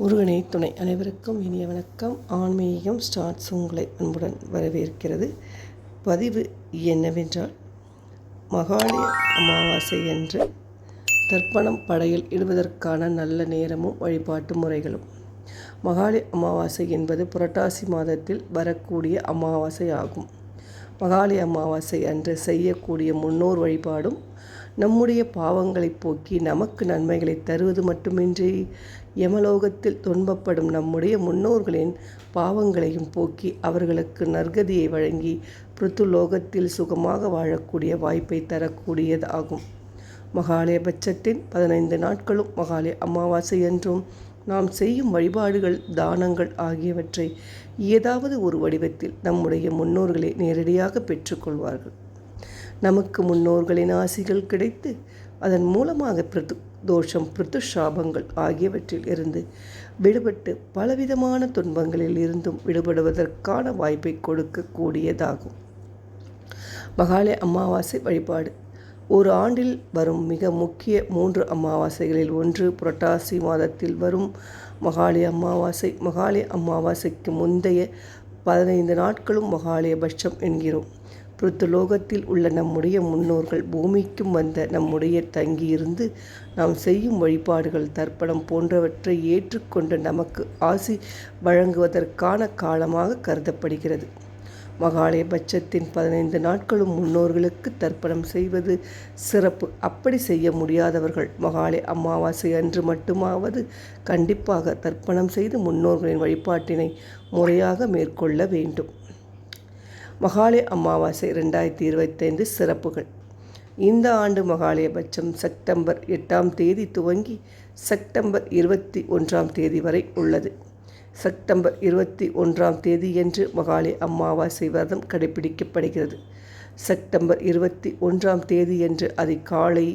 முருகனை துணை அனைவருக்கும் இனிய வணக்கம். ஆன்மீகம் ஸ்டார்ட்ஸ் உங்களை அன்புடன் வரவேற்கிறது. பதிவு என்னவென்றால் மகாலய அமாவாசை என்று தர்ப்பணம் படையில் இடுவதற்கான நல்ல நேரமும் வழிபாட்டு முறைகளும். மகாலய அமாவாசை என்பது புரட்டாசி மாதத்தில் வரக்கூடிய அமாவாசை ஆகும். மகாலய அமாவாசை அன்று செய்யக்கூடிய முன்னோர் வழிபாடும் நம்முடைய பாவங்களை போக்கி நமக்கு நன்மைகளை தருவது மட்டுமின்றி யமலோகத்தில் துன்பப்படும் நம்முடைய முன்னோர்களின் பாவங்களையும் போக்கி அவர்களுக்கு நற்கதியை வழங்கி பிருத்துலோகத்தில் சுகமாக வாழக்கூடிய வாய்ப்பை தரக்கூடியதாகும். மகாலயபட்சத்தின் பதினைந்து நாட்களும் மகாலய அமாவாசை என்றும் நாம் செய்யும் வழிபாடுகள் தானங்கள் ஆகியவற்றை ஏதாவது ஒரு வடிவத்தில் நம்முடைய முன்னோர்களே நேரடியாக பெற்றுக்கொள்வார்கள். நமக்கு முன்னோர்களின் ஆசிகள் கிடைத்து அதன் மூலமாக பிரித்து தோஷம் பிரித்துஷாபங்கள் ஆகியவற்றில் இருந்து விடுபட்டு பலவிதமான துன்பங்களில் இருந்தும் விடுபடுவதற்கான வாய்ப்பை கொடுக்கக்கூடியதாகும். மகாலய அமாவாசை வழிபாடு. ஒரு ஆண்டில் வரும் மிக முக்கிய மூன்று அமாவாசைகளில் ஒன்று புரட்டாசி மாதத்தில் வரும் மகாலய அமாவாசை. மகாலய அமாவாசைக்கு முந்தைய பதினைந்து நாட்களும் மகாலயபட்சம் என்கிறோம். பிருத்துலோகத்தில் உள்ள நம்முடைய முன்னோர்கள் பூமிக்கும் வந்த நம்முடைய தங்கியிருந்து நாம் செய்யும் வழிபாடுகள் தர்ப்பணம் போன்றவற்றை ஏற்றுக்கொண்டு நமக்கு ஆசி வழங்குவதற்கான காலமாக கருதப்படுகிறது. மகாலய பட்சத்தின் பதினைந்து நாட்களும் முன்னோர்களுக்கு தர்ப்பணம் செய்வது சிறப்பு. அப்படி செய்ய முடியாதவர்கள் மகாலய அமாவாசை அன்று மட்டுமாவது கண்டிப்பாக தர்ப்பணம் செய்து முன்னோர்களின் வழிபாட்டினை முறையாக மேற்கொள்ள வேண்டும். மகாலய அமாவாசை ரெண்டாயிரத்தி இருபத்தைந்து சிறப்புகள். இந்த ஆண்டு மகாலயபட்சம் செப்டம்பர் எட்டாம் தேதி துவங்கி செப்டம்பர் இருபத்தி ஒன்றாம் தேதி வரை உள்ளது. செப்டம்பர் இருபத்தி ஒன்றாம் தேதியன்று மகாலய அமாவாசை விரதம் கடைபிடிக்கப்படுகிறது. செப்டம்பர் இருபத்தி ஒன்றாம் தேதியன்று அதிகாலை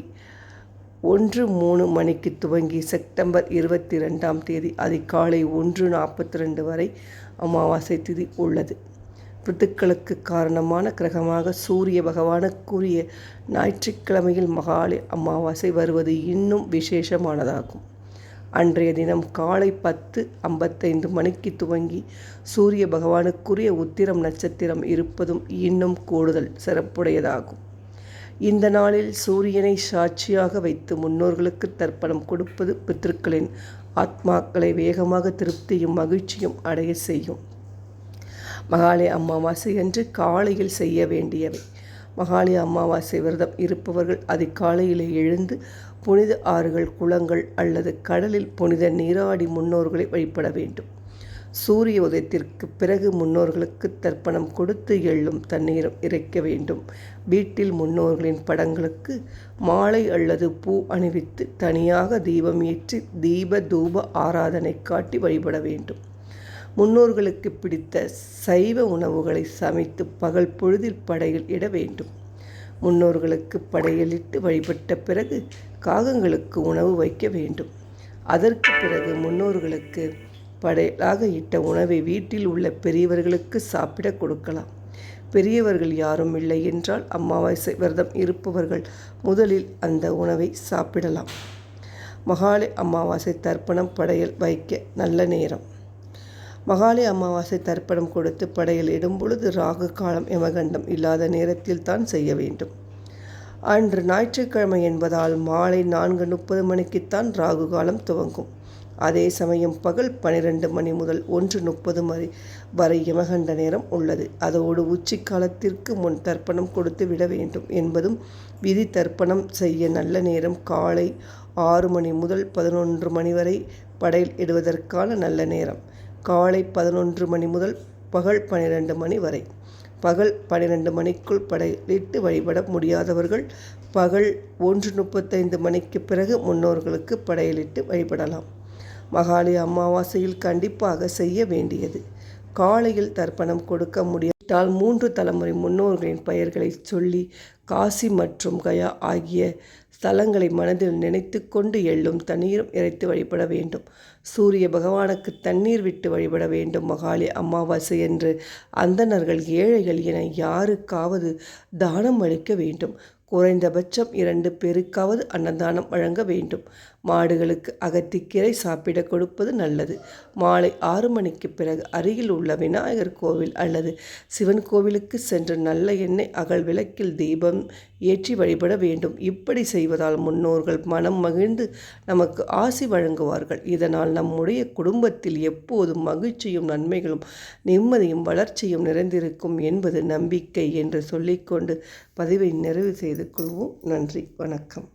ஒன்று மூணு மணிக்கு துவங்கி செப்டம்பர் இருபத்தி ரெண்டாம் தேதி அதிகாலை ஒன்று நாற்பத்தி ரெண்டு வரை அமாவாசை திதி உள்ளது. ரித்துக்களுக்கு காரணமான கிரகமாக சூரிய பகவானுக்குரிய ஞாயிற்றுக்கிழமையில் மகாலி அமாவாசை வருவது இன்னும் விசேஷமானதாகும். அன்றைய தினம் காலை பத்து ஐம்பத்தைந்து மணிக்கு துவங்கி சூரிய பகவானுக்குரிய உத்திரம் நட்சத்திரம் இருப்பதும் இன்னும் கூடுதல் சிறப்புடையதாகும். இந்த நாளில் சூரியனை சாட்சியாக வைத்து முன்னோர்களுக்கு தர்ப்பணம் கொடுப்பது பித்திருக்களின் ஆத்மாக்களை வேகமாக திருப்தியும் மகிழ்ச்சியும் அடைய செய்யும். மகாலய அமாவாசை அன்று காலையில் செய்ய வேண்டியவை. மகாலய அமாவாசை விரதம் இருப்பவர்கள் அதிகாலையில் எழுந்து புனித ஆறுகள் குளங்கள் அல்லது கடலில் புனித நீராடி முன்னோர்களை வழிபட வேண்டும். சூரிய உதயத்திற்கு பிறகு முன்னோர்களுக்கு தர்ப்பணம் கொடுத்து எள்ளும் தண்ணீரும் இறைக்க வேண்டும். வீட்டில் முன்னோர்களின் படங்களுக்கு மாலை அல்லது பூ அணிவித்து தனியாக தீபம் ஏற்றி தீப தூப ஆராதனை காட்டி வழிபட வேண்டும். முன்னோர்களுக்கு பிடித்த சைவ உணவுகளை சமைத்து பகல் பொழுதில் படையில் இட வேண்டும். முன்னோர்களுக்கு படையலிட்டு வழிபட்ட பிறகு காகங்களுக்கு உணவு வைக்க வேண்டும். அதற்கு பிறகு முன்னோர்களுக்கு படையலாக இட்ட உணவை வீட்டில் உள்ள பெரியவர்களுக்கு சாப்பிட கொடுக்கலாம். பெரியவர்கள் யாரும் இல்லை என்றால் அமாவாசை விரதம் இருப்பவர்கள் முதலில் அந்த உணவை சாப்பிடலாம். மகாலி அமாவாசை தர்ப்பணம் படையல் வைக்க நல்ல நேரம். மகாலய அமாவாசை தர்ப்பணம் கொடுத்து படையில் இடும் பொழுது ராகு காலம் யமகண்டம் இல்லாத நேரத்தில் தான் செய்ய வேண்டும். அன்று ஞாயிற்றுக்கிழமை என்பதால் மாலை நான்கு முப்பது மணிக்குத்தான் ராகு காலம் துவங்கும். அதே சமயம் பகல் பனிரெண்டு மணி முதல் ஒன்று முப்பது மணி வரை யமகண்ட நேரம் உள்ளது. அதோடு உச்சி காலத்திற்கு முன் தர்ப்பணம் கொடுத்து விட வேண்டும் என்பதும் விதி தர்ப்பணம் செய்ய நல்ல நேரம் காலை ஆறு மணி முதல் பதினொன்று மணி வரை படையில் இடுவதற்கான நல்ல நேரம். காலை பதினொன்று மணி முதல் பகல் பன்னிரெண்டு மணி வரை. பகல் பன்னிரெண்டு மணிக்குள் படையிட்டு வழிபட முடியாதவர்கள் பகல் ஒன்று முப்பத்தைந்து மணிக்கு பிறகு முன்னோர்களுக்கு படையலிட்டு வழிபடலாம். மகாலி அமாவாசையில் கண்டிப்பாக செய்ய வேண்டியது. காலையில் தர்ப்பணம் கொடுக்க தால் மூன்று தலைமுறை முன்னோர்களின் பெயர்களை சொல்லி காசி மற்றும் கயா ஆகிய ஸ்தலங்களை மனதில் நினைத்து கொண்டு எள்ளும் தண்ணீரும் இறைத்து வழிபட வேண்டும். சூரிய பகவானுக்கு தண்ணீர் விட்டு வழிபட வேண்டும். மகாலி அமாவாசை என்று அந்தணர்கள் ஏழைகள் என யாருக்காவது தானம் அளிக்க வேண்டும். குறைந்தபட்சம் இரண்டு பேருக்காவது அன்னதானம் வழங்க வேண்டும். மாடுகளுக்கு அகத்திக்கீரை சாப்பிட கொடுப்பது நல்லது. மாலை ஆறு மணிக்கு பிறகு அருகில் உள்ள விநாயகர் கோவில் அல்லது சிவன் கோவிலுக்கு சென்று நல்ல எண்ணெய் அகல் விளக்கில் தீபம் ஏற்றி வழிபட வேண்டும். இப்படி செய்வதால் முன்னோர்கள் மனம் மகிழ்ந்து நமக்கு ஆசி வழங்குவார்கள். இதனால் நம்முடைய குடும்பத்தில் எப்போதும் மகிழ்ச்சியும் நன்மைகளும் நிம்மதியும் வளர்ச்சியும் நிறைந்திருக்கும் என்பது நம்பிக்கை என்று சொல்லிக்கொண்டு பதிவை நிறைவு செய்து கொள்வோம். நன்றி. வணக்கம்.